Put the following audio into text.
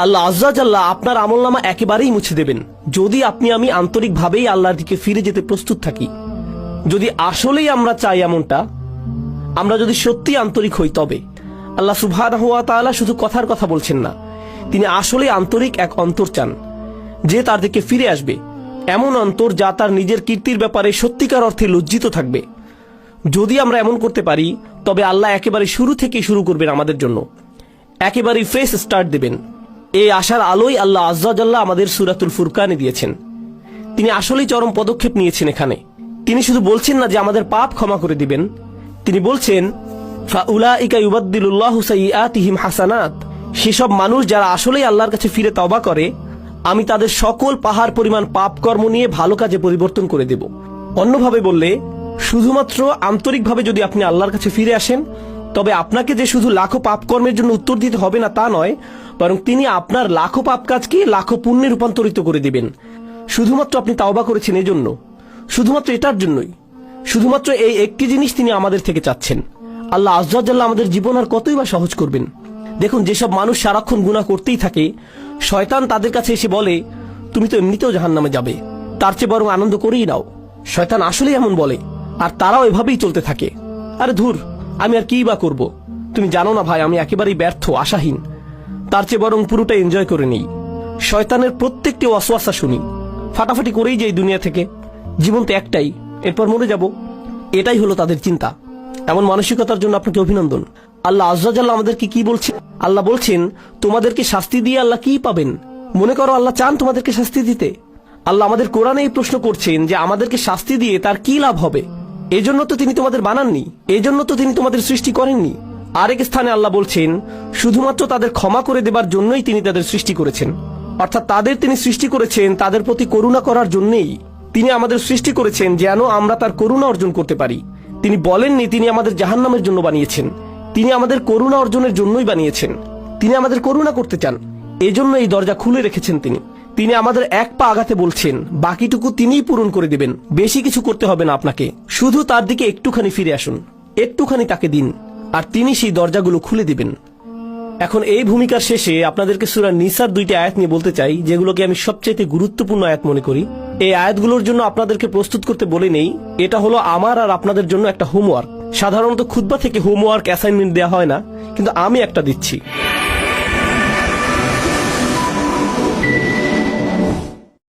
আল্লাহ আজ্লাহ আপনার আমলনামা একেবারেই মুছে দেবেন। যদি আপনি আমি আন্তরিকভাবেই আল্লাহর দিকে ফিরে যেতে প্রস্তুত থাকি। যদি আসলেই আমরা চাই এমনটা, আমরা যদি সত্যি আন্তরিক হই তবে। আল্লাহ সুবহানাহু ওয়া তাআলা শুধু কথার কথা বলছেন না, তিনি আসলে আন্তরিক এক অন্তর চান। যে তার দিকে ফিরে আসবে, এমন অন্তর যা তার নিজের কীর্তির ব্যাপারে সত্যিকার অর্থে লজ্জিত থাকবে। যদি আমরা এমন করতে পারি, তবে আল্লাহ একেবারে শুরু থেকে শুরু করবেন আমাদের জন্য। একেবারেই ফ্রেশ স্টার্ট দেবেন। এই আশার আলোই আল্লাহ আজ্জাল্লাহ আমাদের সুরাতুল ফুরকানে দিয়েছেন। তিনি আসলেই চরম পদক্ষেপ নিয়েছেন এখানে। তিনি শুধু বলছেন না যে আমাদের পাপ ক্ষমা করে দিবেন। তিনি বলছেন হাসানাত। সেসব মানুষ যারা আসলেই আল্লাহর কাছে ফিরে তবা করে, আমি তাদের সকল পাহাড় পরিমাণ পাপ কর্ম নিয়ে ভালো কাজে পরিবর্তন করে দেব। অন্যভাবে বললে, শুধুমাত্র আন্তরিকভাবে যদি আপনি আল্লাহর কাছে ফিরে আসেন তবে আপনাকে যে শুধু লাখো পাপ কর্মের জন্য উত্তর দিতে হবে না তা নয়, বরং তিনি আপনার লাখো পাপ কাজকে লাখো পুণ্যে রূপান্তরিত করে দিবেন। শুধুমাত্র আপনি তাওবা করেছেন এজন্য। শুধুমাত্র এটার জন্যই। শুধুমাত্র এই একটি জিনিস তিনি আমাদের থেকে চাচ্ছেন। আল্লাহ আজ্লাহ আমাদের জীবন আর কতই বা সহজ করবেন। দেখুন, যেসব মানুষ সারাক্ষণ গুণা করতেই থাকে, শয়তান তাদের কাছে এসে বলে, তুমি তো এমনিতেও জাহান নামে যাবে। তার চেয়ে বরং আনন্দ করেই নাও। শয়তান আসলেই এমন বলে, আর তারাও এভাবেই চলতে থাকে। আরে ধুর আমি আর কি বা করব? তুমি জানো না ভাই, আমি একেবারেই ব্যর্থ, আশাহীন। তার চেয়ে বরং পুরোটা এনজয় করে নেই। শয়তানের প্রত্যেকটি অসোয়াশা শুনি। ফাটাফাটি করেই যাই দুনিয়া থেকে। জীবন তো একটাই, এরপর মরে যাব। এটাই হলো তাদের চিন্তা। এমন মানসিকতার জন্য আপনাকে অভিনন্দন। আল্লাহ আজ্লাহ আমাদেরকে কি বলছেন আল্লাহ বলছেন, তোমাদেরকে শাস্তি দিয়ে আল্লাহ কি পাবেন? মনে করো আল্লাহ চান তোমাদেরকে শাস্তি দিতে। আল্লাহ আমাদের কোরআনে এই প্রশ্ন করছেন যে আমাদেরকে শাস্তি দিয়ে তার কি লাভ হবে? এজন্য তো তিনি তোমাদের বানাননি, এজন্য তো তিনি তোমাদের সৃষ্টি করেননি। আরেক স্থানে আল্লাহ বলছেন, শুধুমাত্র তাদের ক্ষমা করে দেবার জন্যই তিনি তাদের সৃষ্টি করেছেন। অর্থাৎ তাদের তিনি সৃষ্টি করেছেন তাদের প্রতি করুণা করার জন্যই। তিনি আমাদের সৃষ্টি করেছেন যেন আমরা তার করুণা অর্জন করতে পারি। তিনি বলেননি, তিনি আমাদের জাহান্নামের জন্য বানিয়েছেন। তিনি আমাদের করুণা অর্জনের জন্যই বানিয়েছেন। তিনি আমাদের করুণা করতে চান। এজন্য এই দরজা খুলে রেখেছেন তিনি। তিনি আমাদের এক পা আগাতে বলছেন, বাকিটুকু তিনিই পূরণ করে দেবেন। বেশি কিছু করতে হবে না আপনাকে। শুধু তার দিকে একটুখানি ফিরে আসুন। একটুখানি তাকে দিন, আর তিনি সেই দরজাগুলো খুলে দিবেন। এখন এই ভূমিকার শেষে আপনাদেরকে সুরা নিসার দুইটি আয়াত নিয়ে বলতে চাই, যেগুলোকে আমি সবচাইতে গুরুত্বপূর্ণ আয়াত মনে করি। এই আয়াতগুলোর জন্য আপনাদেরকে প্রস্তুত করতে বলে নেই, এটা হলো আমার আর আপনাদের জন্য একটা হোমওয়ার্ক। সাধারণত খুদ্া থেকে হোমওয়ার্ক অ্যাসাইনমেন্ট দেওয়া হয় না, কিন্তু আমি একটা দিচ্ছি।